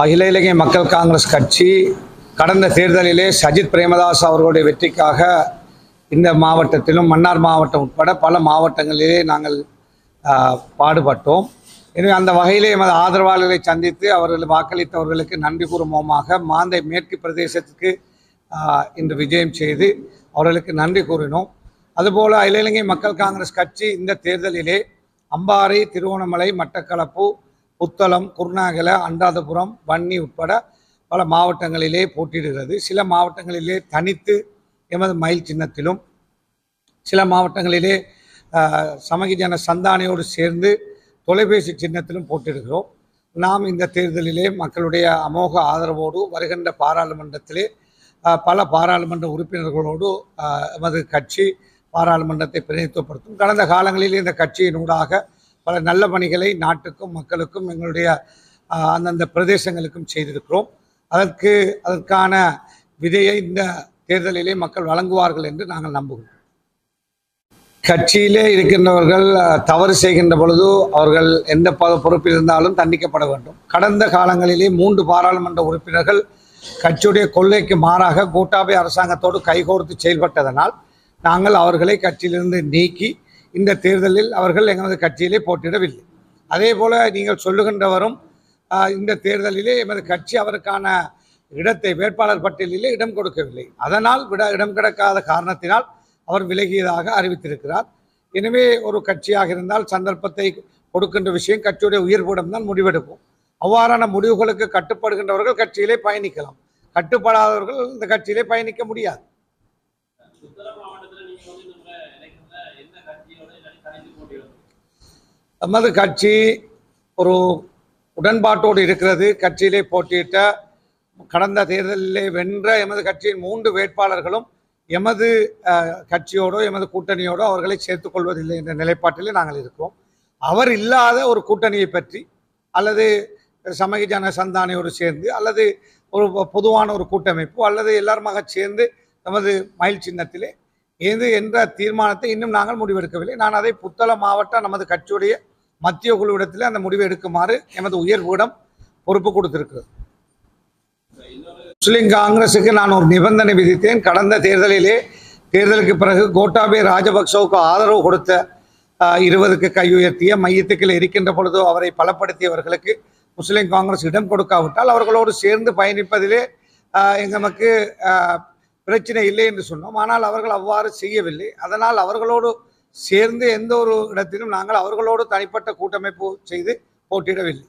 அகில இலங்கை மக்கள் காங்கிரஸ் கட்சி கடந்த தேர்தலிலே சஜித் பிரேமதாஸ் அவர்களுடைய வெற்றிக்காக இந்த மாவட்டத்திலும் மன்னார் மாவட்டம் உட்பட பல மாவட்டங்களிலே நாங்கள் பாடுபட்டோம். எனவே அந்த வகையிலே எமது ஆதரவாளர்களை சந்தித்து அவர்கள் வாக்களித்தவர்களுக்கு நன்றி கூறும் மாந்தை மேற்கு பிரதேசத்துக்கு இன்று விஜயம் செய்து அவர்களுக்கு நன்றி கூறினோம். அதுபோல் அகில இலங்கை மக்கள் காங்கிரஸ் கட்சி இந்த தேர்தலிலே அம்பாறை திருவோணமலை மட்டக்களப்பு புத்தளம் குருநாகல அண்டாதபுரம் வன்னி உட்பட பல மாவட்டங்களிலே போட்டியிடுகிறது. சில மாவட்டங்களிலே தனித்து எமது மயில் சின்னத்திலும் சில மாவட்டங்களிலே சமகிஜன சமகி ஜன சந்தானையோடு சேர்ந்து தொலைபேசி சின்னத்திலும் போட்டிடுகிறோம் நாம் இந்த தேர்தலிலே மக்களுடைய அமோக ஆதரவோடு வருகின்ற பாராளுமன்றத்திலே பல பாராளுமன்ற உறுப்பினர்களோடு எமது கட்சி பாராளுமன்றத்தை பிரதிநிதித்துவப்படுத்தும். கடந்த காலங்களில் இந்த கட்சியினூடாக பல நல்ல பணிகளை நாட்டுக்கும் மக்களுக்கும் எங்களுடைய அந்தந்த பிரதேசங்களுக்கும் செய்திருக்கிறோம். அதற்கு அதற்கான விதையை இந்த தேர்தலிலே மக்கள் வழங்குவார்கள் என்று நாங்கள் நம்புகிறோம். கட்சியிலே இருக்கின்றவர்கள் தவறு செய்கின்ற பொழுது அவர்கள் எந்த ப- பொறுப்பில் இருந்தாலும் தண்டிக்கப்பட வேண்டும். கடந்த காலங்களிலே மூன்று பாராளுமன்ற உறுப்பினர்கள் கட்சியுடைய கொள்கைக்கு மாறாக கூட்டாபி அரசாங்கத்தோடு கைகோர்த்து செயல்பட்டதனால் நாங்கள் அவர்களை கட்சியிலிருந்து நீக்கி இந்த தேர்தலில் அவர்கள் எங்களது கட்சியிலே போட்டியிடவில்லை. அதே போல நீங்கள் சொல்லுகின்றவரும் ஆஹ், இந்த தேர்தலிலே எமது கட்சி அவருக்கான இடத்தை வேட்பாளர் பட்டியலிலே இடம் கொடுக்கவில்லை. அதனால் விட இடம் கிடைக்காத காரணத்தினால் அவர் விலகியதாக அறிவித்திருக்கிறார். எனவே ஒரு கட்சியாக இருந்தால் சந்தர்ப்பத்தை கொடுக்கின்ற விஷயம் கட்சியுடைய உயிர்ப்பிடம் தான் முடிவெடுப்போம் அவ்வாறான முடிவுகளுக்கு கட்டுப்படுகின்றவர்கள் கட்சியிலே பயணிக்கலாம். கட்டுப்படாதவர்கள் இந்த கட்சியிலே பயணிக்க முடியாது. நமது கட்சி ஒரு உடன்பாட்டோடு இருக்கிறது. கட்சியிலே போட்டியிட்ட கடந்த தேர்தலிலே வென்ற எமது கட்சியின் மூன்று வேட்பாளர்களும் எமது கட்சியோடோ எமது கூட்டணியோடோ அவர்களை சேர்த்துக் கொள்வதில்லை என்ற நிலைப்பாட்டிலே நாங்கள் இருக்கிறோம். அவர் இல்லாத ஒரு கூட்டணியை பற்றி அல்லது சமய ஜன சந்தானையோடு சேர்ந்து அல்லது ஒரு பொதுவான ஒரு கூட்டமைப்பு அல்லது எல்லாருமாக சேர்ந்து நமது மயில் சின்னத்திலே எது என்ற தீர்மானத்தை இன்னும் நாங்கள் முடிவெடுக்கவில்லை. நான் அதை புத்தள மாவட்ட நமது கட்சியுடைய மத்திய குழுவிடத்தில் அந்த முடிவை எடுக்குமாறு எமது உயர்விடம் பொறுப்பு கொடுத்திருக்கிறது. முஸ்லிம் காங்கிரசுக்கு நான் ஒரு நிபந்தனை விதித்தேன். கடந்த தேர்தலிலே தேர்தலுக்கு பிறகு கோட்டாபே ராஜபக்சவுக்கு ஆதரவு கொடுத்த ஆஹ், இருபதுக்கு கை உயர்த்திய மையத்துக்கில் இருக்கின்ற பொழுது அவரை பலப்படுத்தியவர்களுக்கு முஸ்லிம் காங்கிரஸ் இடம் கொடுக்காவிட்டால் அவர்களோடு சேர்ந்து பயணிப்பதிலே ஆஹ், எங்களுக்கு ஆஹ், பிரச்சனை இல்லை என்று சொன்னோம். ஆனால் அவர்கள் அவ்வாறு செய்யவில்லை. அதனால் அவர்களோடு சேர்ந்து எந்த ஒரு இடத்திலும் நாங்கள் அவர்களோடு தனிப்பட்ட கூட்டமைப்பு செய்து போட்டியிடவில்லை.